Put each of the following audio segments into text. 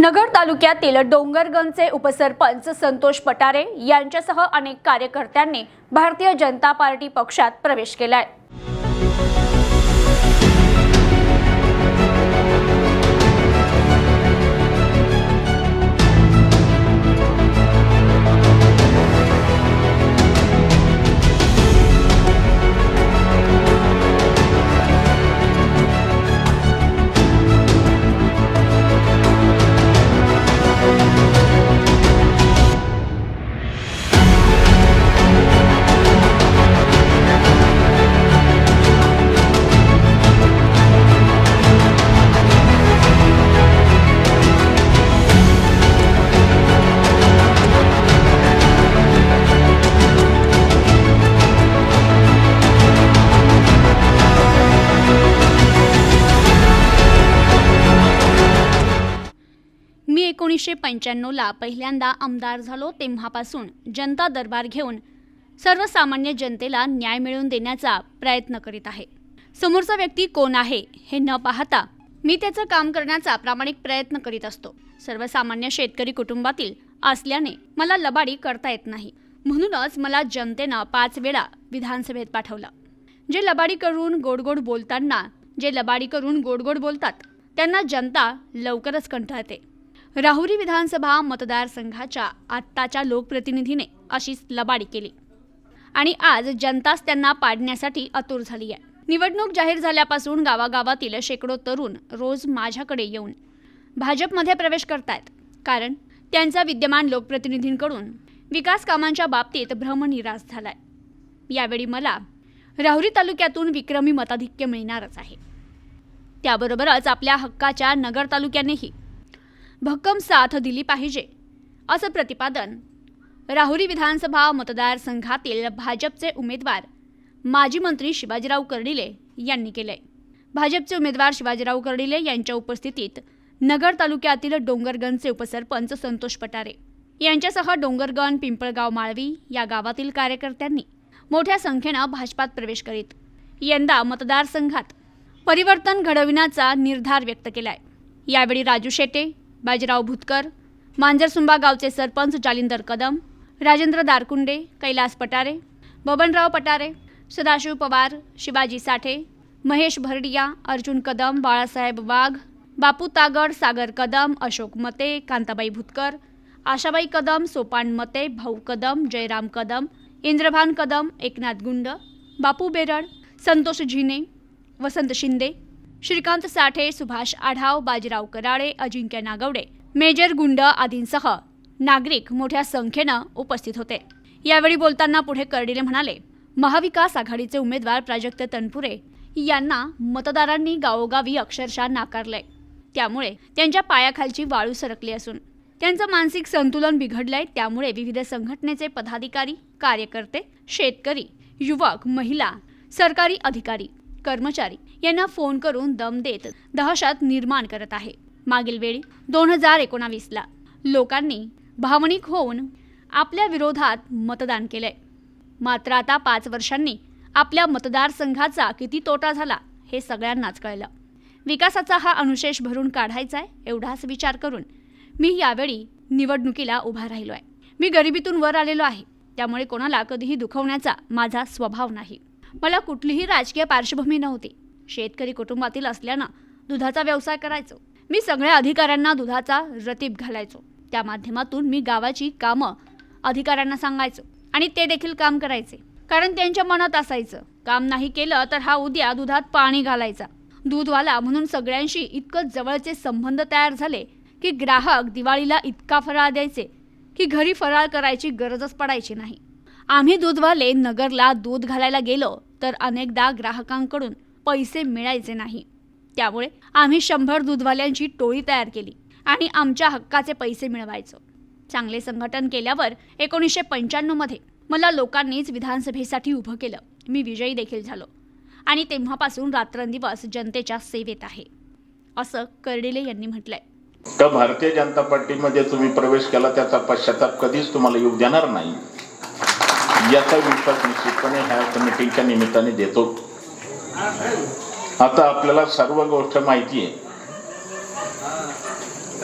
नगर तालुक्यातील डोंगरगंजचे उपसरपंच संतोष पटारे यांच्यासह अनेक कार्यकर्त्यांनी भारतीय जनता पार्टी पक्षात प्रवेश केलाय. एकोणीसशे पंच्याण्णवला पहिल्यांदा आमदार झालो तेव्हापासून जनता दरबार घेऊन सर्वसामान्य जनतेला न्याय मिळवून देण्याचा प्रयत्न करीत आहे. समोरचा व्यक्ती कोण आहे हे न पाहता मी त्याचं काम करण्याचा प्रामाणिक प्रयत्न करीत असतो. सर्वसामान्य शेतकरी कुटुंबातील असल्याने मला लबाडी करता येत नाही. म्हणूनच मला जनतेनं पाच वेळा विधानसभेत पाठवलं. जे लबाडी करून गोडगोड बोलताना जे लबाडी करून गोडगोड बोलतात त्यांना जनता लवकरच कंटाळते राहुरी विधानसभा मतदारसंघाच्या आत्ताच्या लोकप्रतिनिधीने अशीच लबाडी केली. आणि आज जनताच त्यांना पाडण्यासाठी आतुर झाली आहे निवडणूक जाहीर झाल्यापासून गावागावातील शेकडो तरुण रोज माझ्याकडे येऊन भाजपमध्ये प्रवेश करतायत. कारण त्यांचा विद्यमान लोकप्रतिनिधींकडून विकास कामांच्या बाबतीत भ्रमनिराश झालाय. यावेळी मला राहुरी तालुक्यातून विक्रमी मताधिक्य मिळणारच आहे. त्याबरोबरच आपल्या हक्काच्या नगर तालुक्यानेही भक्कम साथ दिली पाहिजे. असं प्रतिपादन राहुरी विधानसभा मतदारसंघातील भाजपचे उमेदवार माजी मंत्री शिवाजीराव कर्डिले यांनी केलंय भाजपचे उमेदवार शिवाजीराव कर्डिले यांच्या उपस्थितीत नगर तालुक्यातील डोंगरगणचे उपसरपंच संतोष पटारे यांच्यासह डोंगरगण पिंपळगाव माळवी या गावातील कार्यकर्त्यांनी मोठ्या संख्येनं भाजपात प्रवेश करीत यंदा मतदारसंघात परिवर्तन घडविण्याचा निर्धार व्यक्त केलाय. यावेळी राजू शेटे बाजीराव भुतकर मांजरसुंबा गावचे सरपंच जालिंदर कदम राजेंद्र दारकुंडे कैलास पटारे बबनराव पटारे सदाशिव पवार शिवाजी साठे महेश भरडिया अर्जुन कदम बाळासाहेब वाघ बापू तागड सागर कदम अशोक मते कांताबाई भुतकर आशाबाई कदम सोपान मते भाऊ कदम जयराम कदम इंद्रभान कदम एकनाथ गुंड बापू बेरड संतोष झिने वसंत शिंदे श्रीकांत साठे सुभाष आढाव बाजीराव कराळे अजिंक्य नागवडे मेजर गुंड आदींसह नागरिक मोठ्या संख्येनं उपस्थित होते. यावेळी बोलताना पुढे कर्डिले म्हणाले महाविकास आघाडीचे उमेदवार प्राजक्त तनपुरे यांना मतदारांनी गावोगावी अक्षरशः नाकारलंय. त्यामुळे त्यांच्या पायाखालची वाळू सरकली असून त्यांचं मानसिक संतुलन बिघडलंय. त्यामुळे विविध संघटनेचे पदाधिकारी कार्यकर्ते शेतकरी युवक महिला सरकारी अधिकारी कर्मचारी यांना फोन करून दम देत दहशत निर्माण करत आहे. मागील वेळी दोन हजार एकोणावीसला लोकांनी भावनिक होऊन आपल्या विरोधात मतदान केलंय. मात्र आता पाच वर्षांनी आपल्या मतदारसंघाचा किती तोटा झाला हे सगळ्यांनाच कळलं. विकासाचा हा अनुशेष भरून काढायचा आहे एवढाच विचार करून मी यावेळी निवडणुकीला उभा राहिलो आहे मी गरिबीतून वर आलेलो आहे. त्यामुळे कोणाला कधीही दुखवण्याचा माझा स्वभाव नाही. मला कुठलीही राजकीय पार्श्वभूमी नव्हती. शेतकरी कुटुंबातील असल्यानं दुधाचा व्यवसाय करायचो. मी सगळ्या अधिकाऱ्यांना दुधाचा रतीब घालायचो. त्या माध्यमातून मी गावाची कामं अधिकाऱ्यांना सांगायचो आणि ते देखील काम करायचे. कारण त्यांच्या मनात असायचं काम नाही केलं तर हा उद्या दुधात पाणी घालायचा. दूधवाला म्हणून सगळ्यांशी इतकं जवळचे संबंध तयार झाले की ग्राहक दिवाळीला इतका फराळ द्यायचे की घरी फराळ करायची गरजच पडायची नाही. आम्ही दूधवाले नगरला दूध घालायला गेलो तर अनेकदा ग्राहकांकडून पैसे मिळायचे नाही. त्यामुळे आम्ही शंभर दूधवाल्यांची टोळी तयार केली आणि आमच्या हक्काचे पैसे मिळवायचो. चांगले संघटन केल्यावर एकोणीसशे पंच्याण्णवमध्ये मला लोकांनीच विधानसभेसाठी उभं केलं. मी विजयी देखील झालो. आणि तेव्हापासून रात्रंदिवस जनतेच्या सेवेत आहे. असं कर्डिले यांनी म्हटलंय. तर भारतीय जनता पार्टीमध्ये तुम्ही प्रवेश केला त्याचा पश्चाताप कधीच तुम्हाला येऊ देणार नाही. याचा विश्वास निश्चितपणे ह्या कमिटीच्या निमित्ताने देतो. आता आपल्याला सर्व गोष्ट माहिती आहे.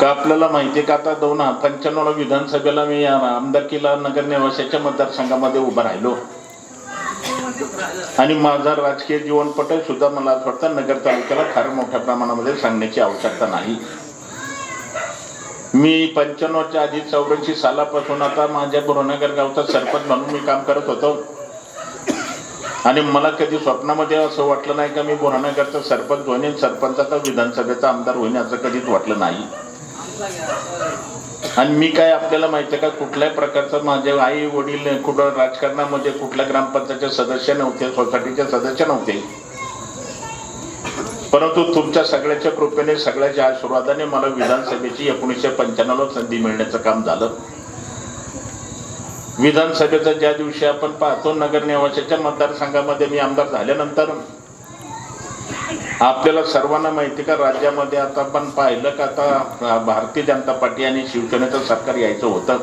का आपल्याला माहिती आहे का? आता दोन पंच्याण्णव विधानसभेला मी आ- आमदारकीला नगर निवासाच्या मतदारसंघामध्ये उभा राहिलो. आणि माझा राजकीय जीवनपट सुद्धा मला असं वाटतं नगर तालुक्याला फार मोठ्या प्रमाणामध्ये सांगण्याची आवश्यकता नाही. मी पंच्याण्णवच्या आधी चौऱ्याऐंशी सालापासून आता माझ्या बुरनगर गावचा सरपंच म्हणून मी काम करत होतो. आणि मला कधी स्वप्नामध्ये असं वाटलं नाही का मी बुरहानगरचा सरपंच होईन आणि सरपंचाचा विधानसभेचा आमदार होईन असं कधीच वाटलं नाही. आणि मी काय आपल्याला माहिती आहे का कुठल्याही प्रकारचं माझे आई वडील कुठं राजकारणामध्ये कुठल्या ग्रामपंचायतचे सदस्य नव्हते सोसायटीचे सदस्य नव्हते. परंतु तुमच्या सगळ्याच्या कृपेने सगळ्याच्या आशीर्वादाने मला विधानसभेची एकोणीसशे पंच्याण्णवला संधी मिळण्याचं काम झालं. विधानसभेचा ज्या दिवशी आपण पाहतो नगर निवासाच्या मतदारसंघामध्ये मी आमदार झाल्यानंतर आपल्याला सर्वांना माहिती का राज्यामध्ये आता आपण पाहिलं का आता भारतीय जनता पार्टी आणि शिवसेनेचं सरकार यायचं होतं.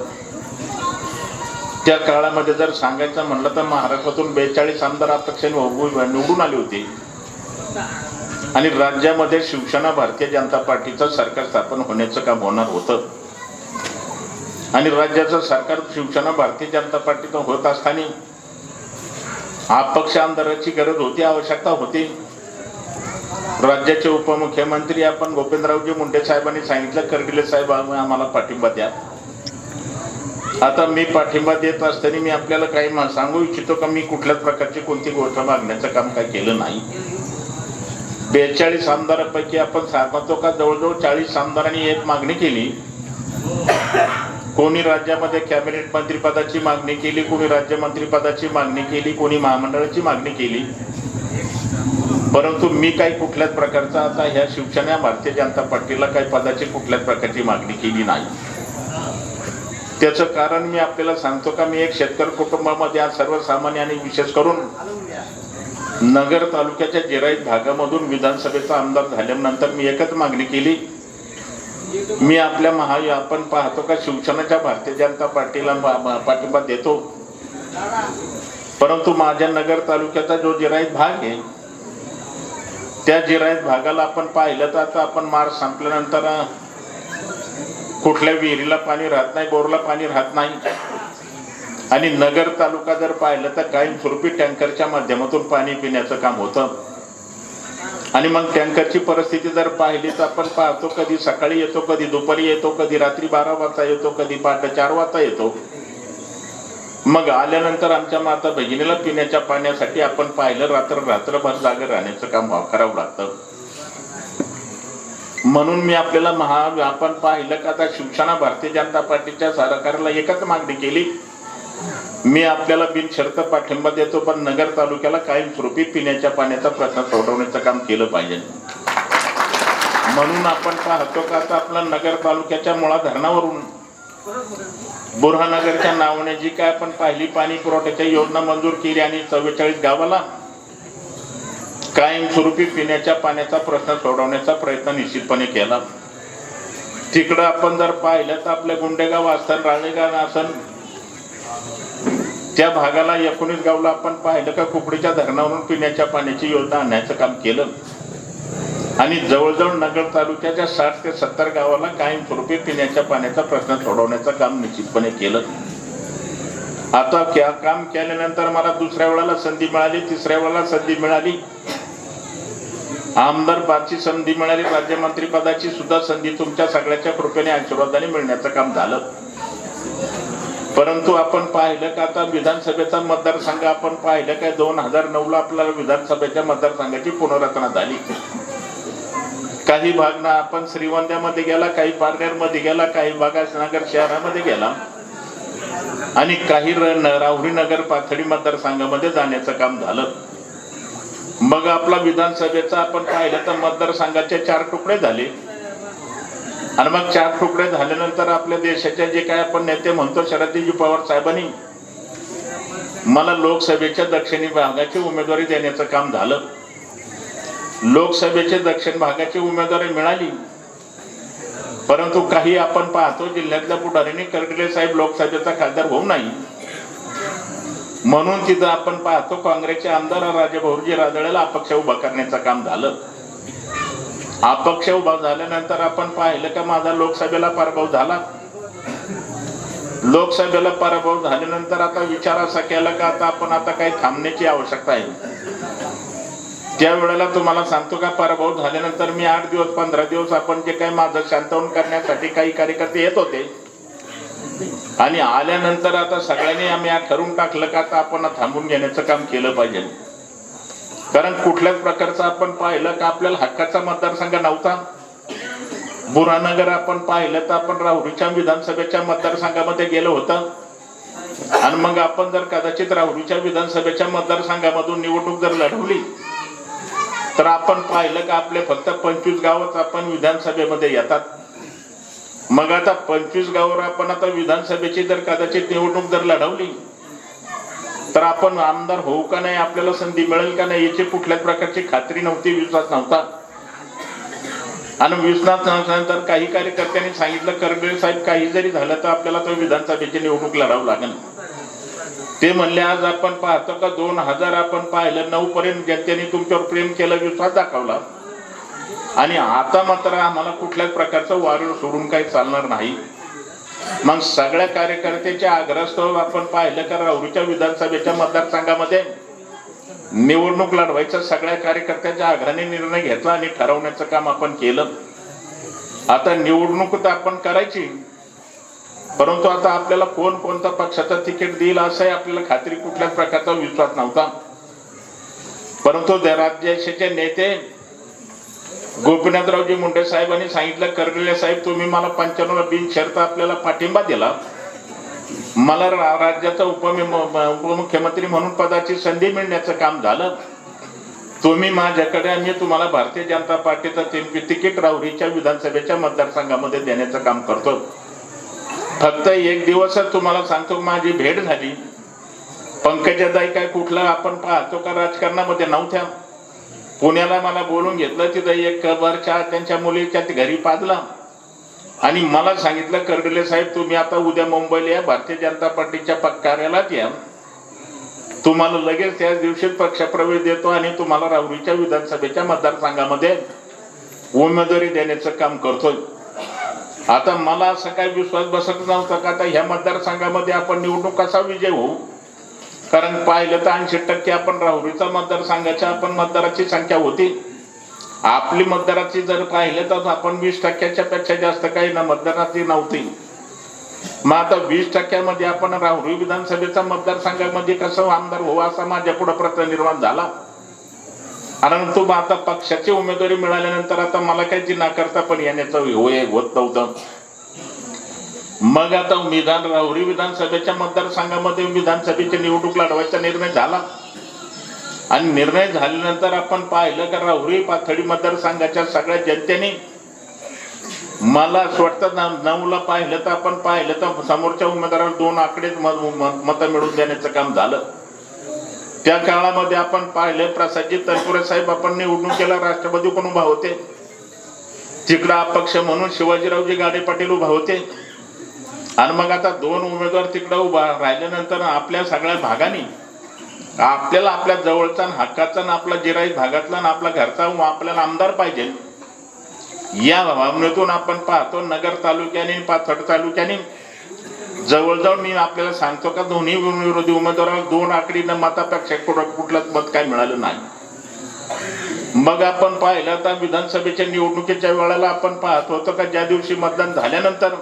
त्या काळामध्ये जर सांगायचं म्हणलं तर महाराष्ट्रातून बेचाळीस आमदार अपेक्षेने निवडून आले होते. आणि राज्यामध्ये शिवसेना भारतीय जनता पार्टीचं सरकार स्थापन होण्याचं काम होणार होतं. आणि राज्याचं सरकार शिवसेना भारतीय जनता पार्टीचं होत असताना अपक्ष आमदाराची गरज होती आवश्यकता होती. राज्याचे उपमुख्यमंत्री आपण गोविंदरावजी मुंडे साहेबांनी सांगितलं करगिले साहेब आम्हाला पाठिंबा द्या. आता मी पाठिंबा देत असताना मी आपल्याला काही सांगू इच्छितो का? मी कुठल्याच प्रकारची कोणती गोष्ट मागण्याचं काम काही केलं नाही. बेचाळीस आमदारांपैकी आपण सांगतो का? जवळजवळ चाळीस आमदारांनी एक मागणी केली. कोणी राज्यामध्ये कॅबिनेट मंत्रीपदाची मागणी केली कोणी राज्यमंत्रीपदाची मागणी केली कोणी महामंडळाची मागणी केली. परंतु मी काही कुठल्याच प्रकारचा आता ह्या शिवसेना भारतीय जनता पार्टीला काही पदाची कुठल्याच प्रकारची मागणी केली नाही. त्याचं कारण मी आपल्याला सांगतो का? मी एक शेतकरी कुटुंबामध्ये आज सर्वसामान्य आणि विशेष करून नगर तालुक्याच्या जिराईत भागामधून विधानसभेचा आमदार झाल्यानंतर मी एकच मागणी केली. मी आपल्या महा आपण पाहतो का शिवसेनेच्या भारतीय जनता पार्टीला पाठिंबा देतो. परंतु माझ्या नगर तालुक्याचा जो जिराईत भाग आहे त्या जिराईत भागाला आपण पाहिलं तर आता आपण मार्च संपल्यानंतर कुठल्या विहिरीला पाणी राहत नाही बोरला पाणी राहत नाही. आणि नगर तालुका जर पाहिलं तर कायमस्वरूपी टँकरच्या माध्यमातून पाणी पिण्याचं काम होतं. आणि मग टँकरची परिस्थिती जर पाहिली तर आपण पाहतो कधी सकाळी येतो कधी दुपारी येतो कधी रात्री बारा वाजता येतो कधी पहाटे चार वाजता येतो. मग आल्यानंतर आमच्या माता भगिनीला पिण्याच्या पाण्यासाठी आपण पाहिलं रात्र रात्रभर जागे राहण्याचं काम करावं लागतं. म्हणून मी आपल्याला महा आपण पाहिलं का आता शिवसेना भारतीय जनता पार्टीच्या सरकारला एकच मागणी केली मी आपल्याला बिनशर्त पाठिंबा देतो पण नगर तालुक्याला कायमस्वरूपी पिण्याच्या पाण्याचा प्रश्न सोडवण्याचं काम केलं पाहिजे. म्हणून आपण पाहतो का आता आपला नगर तालुक्याच्या मुळा धरणावरून बुरहानगरच्या नावाने जी काय आपण पाहिली पाणी पुरवठ्याच्या योजना मंजूर केली आणि चव्वेचाळीस गावाला कायमस्वरूपी पिण्याच्या पाण्याचा प्रश्न सोडवण्याचा प्रयत्न निश्चितपणे केला. तिकडं आपण जर पाहिलं तर आपल्या गुंडेगाव असन राळेगाव असन त्या भागाला एकोणीस गावला आपण पाहिलं का कुकडीच्या धरणावरून पिण्याच्या पाण्याची योजना आणण्याचं काम केलं. आणि जवळजवळ नगर तालुक्याच्या साठ ते सत्तर गावाला कायमस्वरूपी पिण्याच्या पाण्याचा प्रश्न सोडवण्याचं काम निश्चितपणे केलं. आता क्या काम केल्यानंतर मला दुसऱ्या वेळाला संधी मिळाली तिसऱ्या वेळेला संधी मिळाली. आमदार पदाची संधी मिळाली राज्यमंत्री पदाची सुद्धा संधी तुमच्या सगळ्याच्या कृपेने आशीर्वादाने मिळण्याचं काम झालं. परंतु आपण पाहिलं का आता विधानसभेचा मतदारसंघ आपण पाहिलं काय दोन हजार नऊ ला आपल्याला विधानसभेच्या मतदारसंघाची पुनर्रचना झाली. काही भाग ना आपण श्रीवंद्यामध्ये गेला काही पारनेरमध्ये गेला काही भागात नगर शहरामध्ये गेला. आणि काही र- राहुरी नगर पाथडी मतदारसंघामध्ये जाण्याचं काम झालं. मग आपला विधानसभेचा आपण पाहिलं तर मतदारसंघाचे चार तुकडे झाले. आणि मग चार तुकडे झाल्यानंतर आपल्या देशाच्या जे काय आपण नेते म्हणतो शरदजी पवार साहेबांनी मला लोकसभेच्या दक्षिणी भागाची उमेदवारी देण्याचं काम झालं. लोकसभेच्या दक्षिण भागाची उमेदवारी मिळाली. परंतु काही आपण पाहतो जिल्ह्यातल्या पुढारीने करडिले साहेब लोकसभेचा खासदार होऊ नाही. म्हणून तिथं आपण पाहतो काँग्रेसचे आमदार राजेभाऊजी राजळेला अपक्ष उभा करण्याचं काम झालं. अपक्ष उभा झाल्यानंतर आपण पाहिलं का माझा लोकसभेला पराभव झाला. लोकसभेला पराभव झाल्यानंतर आता विचार असा केला का आता आपण आता काही थांबण्याची आवश्यकता आहे. त्या वेळेला तुम्हाला सांगतो का पराभव झाल्यानंतर मी आठ दिवस पंधरा दिवस आपण जे काही माझं शांतवन करण्यासाठी काही कार्यकर्ते येत होते. आणि आल्यानंतर आता सगळ्यांनी आम्ही ठरवून टाकलं का आता आपण थांबून घेण्याचं काम केलं पाहिजे. कारण कुठल्याच प्रकारचं आपण पाहिलं का आपल्याला हक्काचा मतदारसंघ नव्हता. बुरानगर आपण पाहिलं तर आपण राहुरीच्या विधानसभेच्या मतदारसंघामध्ये गेलो होतं. आणि मग आपण जर कदाचित राहुरीच्या विधानसभेच्या मतदारसंघामधून निवडणूक जर लढवली तर आपण पाहिलं का आपले फक्त पंचवीस गावच आपण विधानसभेमध्ये येतात. मग आता पंचवीस गावावर आपण आता विधानसभेची जर कदाचित निवडणूक जर लढवली तर आपण आमदार होऊ का नाही आपल्याला संधी मिळेल का नाही याची कुठल्याच प्रकारची खात्री नव्हती विश्वास नव्हता. आणि विश्वास नसल्यानंतर काही कार्यकर्त्यांनी सांगितलं करगळे साहेब काही जरी झालं तर आपल्याला तो विधानसभेची निवडणूक लढावं लागेल. ते म्हणले आज आपण पाहतो का दोन हजार आपण पाहिलं नऊ पर्यंत जनतेने तुमच्यावर प्रेम केलं विश्वास दाखवला. आणि आता मात्र आम्हाला कुठल्याच प्रकारचं वारं सोडून काही चालणार नाही. मग सगळ्या कार्यकर्त्याच्या आग्रहस्थळ आपण पाहिलं का राहुरीच्या विधानसभेच्या मतदारसंघामध्ये? निवडणूक लढवायचा सगळ्या कार्यकर्त्याच्या आग्रहाने निर्णय घेतला आणि ठरवण्याचं काम आपण केलं. आता निवडणूक तर आपण करायची. परंतु आता आपल्याला कोण कोणता पक्षाचं तिकीट देईल असंही आपल्याला खात्री कुठल्याच प्रकारचा विश्वास नव्हता. परंतु त्या राज्याचे नेते गोपीनाथरावजी मुंडे साहेबांनी सांगितलं करगले साहेब तुम्ही मला पंच्याण्णव बिनशर्त आपल्याला पाठिंबा दिला. मला रा- राज्याचा उप उपमुख्यमंत्री म्हणून पदाची संधी मिळण्याचं काम झालं. तुम्ही माझ्याकडे आणि मी तुम्हाला भारतीय जनता पार्टीचं ति- तिकीट राहुरीच्या विधानसभेच्या मतदारसंघामध्ये देण्याचं काम करतो. फक्त एक दिवसच तुम्हाला सांगतो माझी भेट झाली. पंकजादाई काय कुठला आपण पाहतो का राजकारणामध्ये नव्हत्या. पुण्याला मला बोलून घेतलं तिथं एक वर चहा त्यांच्या मुलीच्या घरी पाजला. आणि मला सांगितलं कर्डिले साहेब तुम्ही आता उद्या मुंबईला या भारतीय जनता पार्टीच्या कार्यालयात या. तुम्हाला लगेच त्याच दिवशी पक्षप्रवेश देतो आणि तुम्हाला राहुरीच्या विधानसभेच्या मतदारसंघामध्ये उमेदवारी देण्याचं काम करतोय. आता मला असं काही विश्वास बसत नव्हता का? आता ह्या मतदारसंघामध्ये आपण निवडणूक कसा विजय होऊ. कारण पाहिलं तर ऐंशी टक्के आपण राहुरीचा मतदारसंघाच्या आपण मतदाराची संख्या होती आपली मतदाराची जर पाहिलं तर आपण वीस टक्क्याच्या पेक्षा जास्त काही ना मतदाराची नव्हती. मग आता वीस टक्क्यामध्ये आपण राहुरी विधानसभेचा मतदारसंघामध्ये कसं आमदार होऊ असा माझ्या पुढे प्रश्न निर्माण झाला. परंतु मग आता पक्षाची उमेदवारी मिळाल्यानंतर आता मला काही ती नाकारता पण येण्याचं होत नव्हतं. मग आता विधान राहुरी विधानसभेच्या मतदारसंघामध्ये विधानसभेची निवडणूक लढवायचा निर्णय झाला. आणि निर्णय झाल्यानंतर आपण पाहिलं का राहुरी पाथडी मतदारसंघाच्या सगळ्या जनतेने मला असं वाटतं नऊला पाहिलं तर आपण पाहिलं तर समोरच्या उमेदवाराला दोन आकडेच मत मिळवून देण्याचं काम झालं. त्या काळामध्ये आपण पाहिलं प्रसादजी तनपुरे साहेब आपण निवडणुकीला राष्ट्रपती पण उभा होते. तिकडं अपक्ष म्हणून शिवाजीरावजी गाडे पाटील उभा होते. आणि मग आता दोन उमेदवार तिकडं उभा राहिल्यानंतर आपल्या सगळ्या भागाने आपल्याला आपल्या जवळचा हक्काचा आणि आपला जिराई भागातला आणि आपला घरचा व आपल्याला आमदार पाहिजे. या भावनेतून आपण पाहतो नगर तालुक्याने पाथड तालुक्याने जवळजवळ मी आपल्याला सांगतो का दोन्ही विरोधी उमेदवाराला दोन आकडीनं मतापेक्षा कुठं कुठलंच मत काय मिळालं नाही. मग आपण पाहिलं तर विधानसभेच्या निवडणुकीच्या वेळेला आपण पाहत होतो का ज्या दिवशी मतदान झाल्यानंतर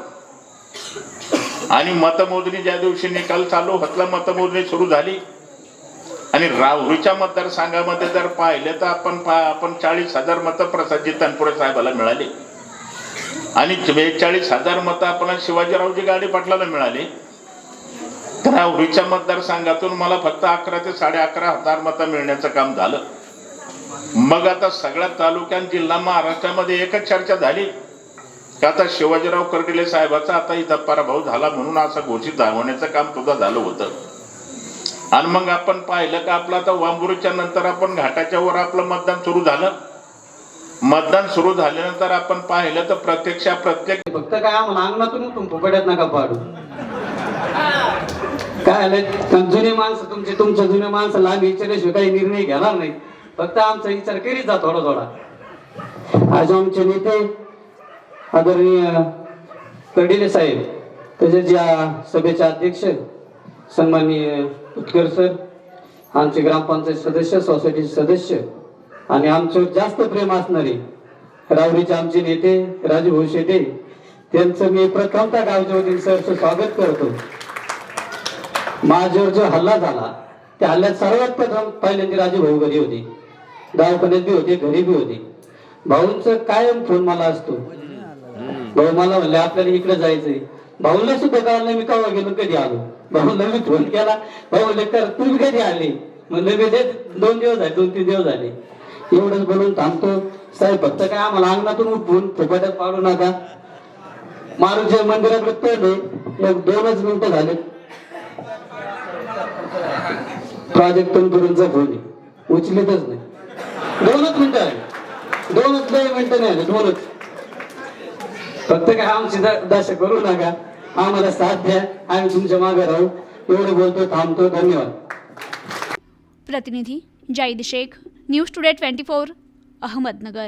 आणि मतमोजणी ज्या दिवशी निकाल चालू होतला मतमोजणी सुरू झाली. आणि राहुरीच्या मतदारसंघामध्ये जर पाहिलं तर आपण पा आपण चाळीस हजार मतं प्रसादजी तनपुरे साहेबाला मिळाली. आणि बेचाळीस हजार मतं आपण शिवाजीरावजी गाडी पाटलाला मिळाली. तर राहुरीच्या मतदारसंघातून मला फक्त अकरा ते साडे अकरा हजार मतं मिळण्याचं काम झालं. मग आता सगळ्या तालुक्यात जिल्हा महाराष्ट्रामध्ये एकच चर्चा झाली. आता शिवाजीराव कर्डिले साहेबाचा आता इथं पराभव झाला म्हणून असं घोषित होण्याचं काम सुद्धा झालं होतं. आणि मग आपण पाहिलं का आपलं आता वांबुरीच्या नंतर आपण घाटाच्या वर आपलं मतदान सुरू झालं. मतदान सुरू झाल्यानंतर आपण पाहिलं तर प्रत्यक्ष प्रत्येक फक्त काय आम्हाला अंगणातून उठून नका पाडू. काय आलं? जुने माणसं तुमचे तुमच्या जुने माणसं लांब विचारल्याशिवाय काही निर्णय घेणार नाही. फक्त आमचा विचार करीत जा थोडा थोडा. आज आमचे नेते आदरणीय कर्डिले साहेब तसेच ज्या सभेचे अध्यक्ष सन्माननीय उत्कर सर आमचे ग्रामपंचायत सदस्य सोसायटीचे सदस्य आणि आमचं जास्त प्रेम असणारे रावरीचे आमचे नेते राजभाऊ शेटे त्यांचं मी प्रथमतः गावच्या वतीने सरचं स्वागत करतो. माझ्यावर जो हल्ला झाला त्या हल्ल्यात सर्वात प्रथम पहिल्यांदा राजू भाऊ घरी होते. दवाखान्यात बी होते घरी बी होते. भाऊंचं कायम फोन मला असतो. भाऊ मला म्हणले आपल्याला इकडे जायचंय. भाऊला सुद्धा कळलं नाही मी केव्हा गेलो कधी आलो? भाऊला मी फोन केला. भाऊ म्हणले कर तुम्ही कधी आले? म्हणलं मी ते दोन दिवस झाले दोन तीन दिवस झाले. एवढंच बोलून थांबतो. साहेब फक्त काय आम्हाला अंगणातून उठून फुकाट्यात पाडू नका. मारुच्या मंदिराकडे पडले एक दोनच मिनिटं झाले. प्राजक्त तंतुरूंचा फोन उचलीतच नाही. दोनच मिनिटं आले दोनच नाही मिनिटं नाही आले दोनच. फक्त काय आमची द- दशा करू नका. आम्हाला साथ द्या. आम्ही तुमच्या मागे राहू. एवढं बोलतो थांबतो. धन्यवाद. प्रतिनिधी Zaid Shaikh news today twenty four Ahmednagar.